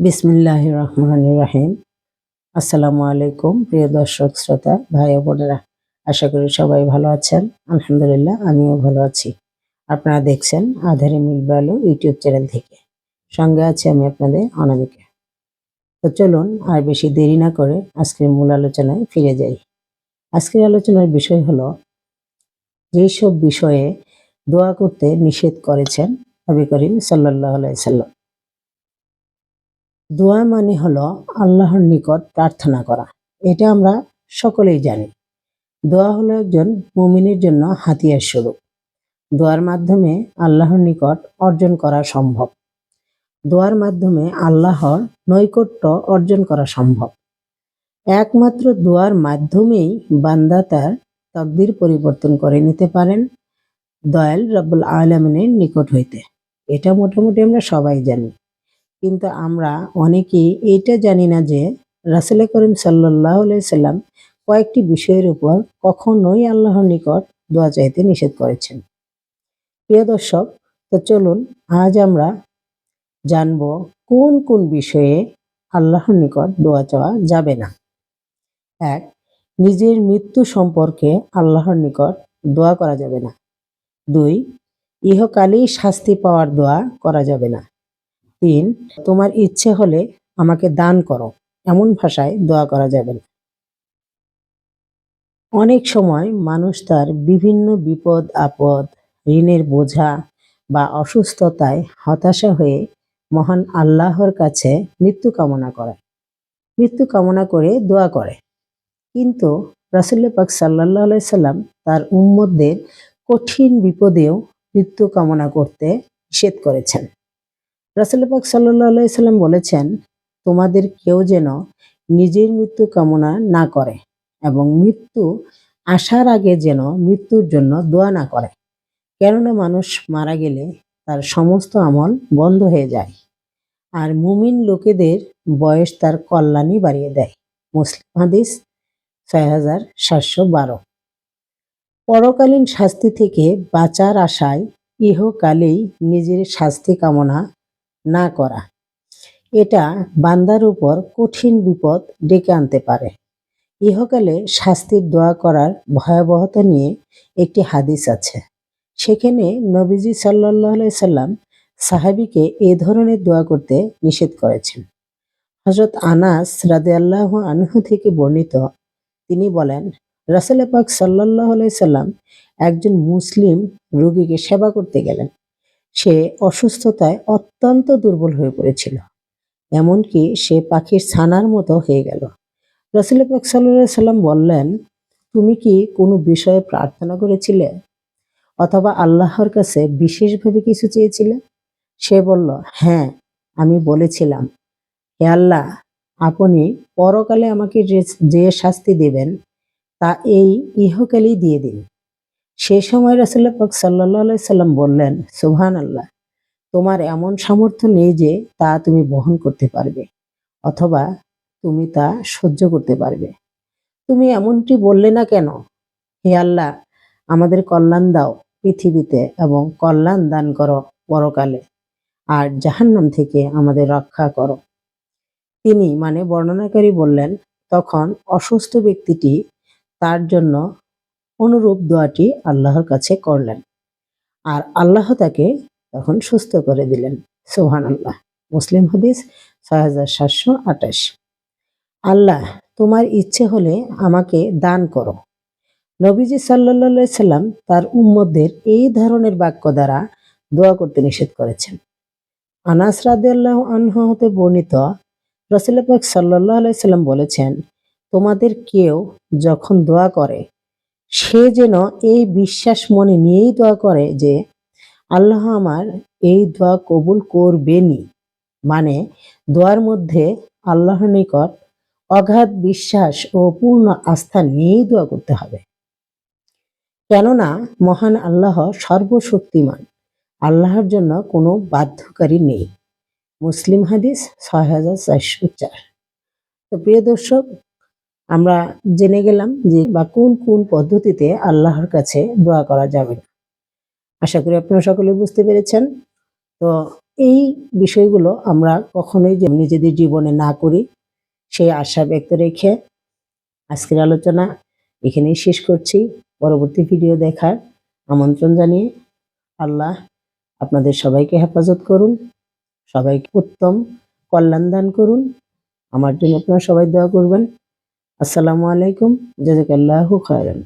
বিসমিল্লাহ রহমান রাহিম আসসালামু আলাইকুম, প্রিয় দর্শক, শ্রোতা, ভাই বোনেরা। আশা করি সবাই ভালো আছেন। আলহামদুলিল্লাহ, আমিও ভালো আছি। আপনারা দেখছেন আধারে মিলবে আলো ইউটিউব চ্যানেল থেকে। সঙ্গে আছি আমি আপনাদের অনামিকা। তো চলুন, আর বেশি দেরি না করে আজকের মূল আলোচনায় ফিরে যাই। আজকের আলোচনার বিষয় হলো যেই সব বিষয়ে দোয়া করতে নিষেধ করেছেন নবী করিম সাল্লাহ সাল্লাম দোয়া মানে হলো আল্লাহর নিকট প্রার্থনা করা। এটা আমরা সকলেই জানি। দোয়া হলো একজন মুমিনের জন্য হাতিয়ার স্বরূপ। দোয়ার মাধ্যমে আল্লাহর নিকট অর্জন করা সম্ভব। দোয়ার মাধ্যমে আল্লাহর নৈকট্য অর্জন করা সম্ভব। একমাত্র দোয়ার মাধ্যমেই বান্দা তার তকদির পরিবর্তন করে নিতে পারেন দয়াল রব্বুল আলমিনের নিকট হইতে। এটা মোটামুটি আমরা সবাই জানি। কিন্তু আমরা অনেকেই এটা জানি না যে রাসুল করিম সাল্লাহ সাল্লাম কয়েকটি বিষয়ের উপর কখনোই আল্লাহর নিকট দোয়া চাইতে নিষেধ করেছেন। প্রিয় দর্শক, তো চলুন আজ আমরা জানব কোন কোন বিষয়ে আল্লাহর নিকট দোয়া চাওয়া যাবে না। এক, নিজের মৃত্যু সম্পর্কে আল্লাহর নিকট দোয়া করা যাবে না। দুই, ইহকালেই শাস্তি পাওয়ার দোয়া করা যাবে না। তিন তোমার ইচ্ছে হলে আমাকে দান করো। এমন ভাষায় দোয়া করা যাবে না। অনেক সময় মানুষ তার বিভিন্ন বিপদ, আপদ, ঋণের বোঝা বা অসুস্থতায় হতাশা হয়ে মহান আল্লাহর কাছে মৃত্যু কামনা করে। মৃত্যু কামনা করে দোয়া করে। কিন্তু রাসুল্লাহ পাক সাল্লাহ সাল্লাম তার উম্মদদের কঠিন বিপদেও মৃত্যু কামনা করতে নিষেধ করেছেন। রাসুল পাক সাল্লাহ সাল্লাম বলেছেন, তোমাদের কেউ যেন নিজের মৃত্যু কামনা না করে এবং মৃত্যু আসার আগে যেন মৃত্যুর জন্য দোয়া না করে। কেননা মানুষ মারা গেলে তার সমস্ত আমল বন্ধ হয়ে যায় আর মুমিন লোকেদের বয়স তার কল্যাণই বাড়িয়ে দেয়। মুসলিম হাদিস ছয় হাজার সাতশো বারো। পরকালীন শাস্তি থেকে বাঁচার আশায় ইহকালেই নিজের শাস্তি কামনা না করা। এটা বান্দার উপর কঠিন বিপদ ডেকে আনতে পারে। ইহকালে শাস্তির দোয়া করার ভয়াবহতা নিয়ে একটি হাদিস আছে। সেখানে নবীজি সাল্লাহ সাল্লাম সাহাবিকে এ ধরনের দোয়া করতে নিষেধ করেছেন। হজরত আনাস রাদে আল্লাহ আনহু থেকে বর্ণিত, তিনি বলেন রাসেল পাক সাল্লাহ সাল্লাম একজন মুসলিম রোগীকে সেবা করতে গেলেন। সে অসুস্থতায় অত্যন্ত দুর্বল হয়ে পড়েছিল। এমনকি সে পাখির ছানার মতো হয়ে গেল। রসুল পাক সাল্লাম বললেন, তুমি কি কোনো বিষয়ে প্রার্থনা করেছিলে? অথবা আল্লাহর কাছে বিশেষভাবে কিছু চেয়েছিলে? সে বলল হ্যাঁ আমি বলেছিলাম। হে আল্লাহ, আপনি পরকালে আমাকে যে শাস্তি দেবেন, তা এই ইহকালেই দিয়ে দিন। সে সময় রাসুল্লাহ পাক সাল্লাহ সাল্লাম বললেন সুহান আল্লাহ তোমার এমন সামর্থ্য নেই যে তা তুমি বহন করতে পারবে অথবা তুমি তা সহ্য করতে পারবে। তুমি এমনটি বললে না কেন? হে আল্লাহ, আমাদের কল্যাণ দাও পৃথিবীতে এবং কল্যাণ দান করো পরকালে আর জাহান্নাম থেকে আমাদের রক্ষা করো। তিনি মানে বর্ণনাকারী বললেন, তখন অসুস্থ ব্যক্তিটি তার জন্য অনুরূপ দোয়াটি আল্লাহর কাছে করলেন। আর আল্লাহ তাকে তখন সুস্থ করে দিলেন। সোহান আল্লাহ মুসলিম হাদিস ছয় হাজার সাতশো আঠাশ। আল্লাহ, তোমার ইচ্ছে হলে আমাকে দান করো। নবীজি সাল্লা সাল্লাম তার উম্মদের এই ধরনের বাক্য দ্বারা দোয়া করতে নিষেধ করেছেন। আনাস রাদিয়াল্লাহ আনহু হতে বর্ণিত রসুল পাক সাল্লাহ সাল্লাম বলেছেন, তোমাদের কেউ যখন দোয়া করে সে যেন এই বিশ্বাস মনে নিয়েই দোয়া করে যে, আল্লাহ আমার এই দোয়া কবুল করবেনি মানে দোয়ার মধ্যে আল্লাহর নিকট অগাধ বিশ্বাস ও পূর্ণ আস্থা নিয়েই দোয়া করতে হবে। কেননা, মহান আল্লাহ সর্বশক্তিমান, আল্লাহর জন্য কোনো বাধ্যকারী নেই। মুসলিম হাদিস ছয় হাজার চারশো চার। তো প্রিয় দর্শক আমরা জেনে গেলাম যে বা কোন কোন পদ্ধতিতে আল্লাহর কাছে দোয়া করা যাবে। আশা করি আপনারা সকলে বুঝতে পেরেছেন। তো এই বিষয়গুলো আমরা কখনোই নিজেদের জীবনে না করি, সেই আশা ব্যক্ত রেখে আজকের আলোচনা এখানেই শেষ করছি। পরবর্তী ভিডিও দেখার আমন্ত্রণ জানিয়ে আল্লাহ আপনাদের সবাইকে হেফাজত করুন, সবাইকে উত্তম কল্যাণ দান করুন। আমার জন্য আপনারা সবাই দোয়া করবেন। আসসালামু আলাইকুম জাজাকাল্লাহু খায়রান।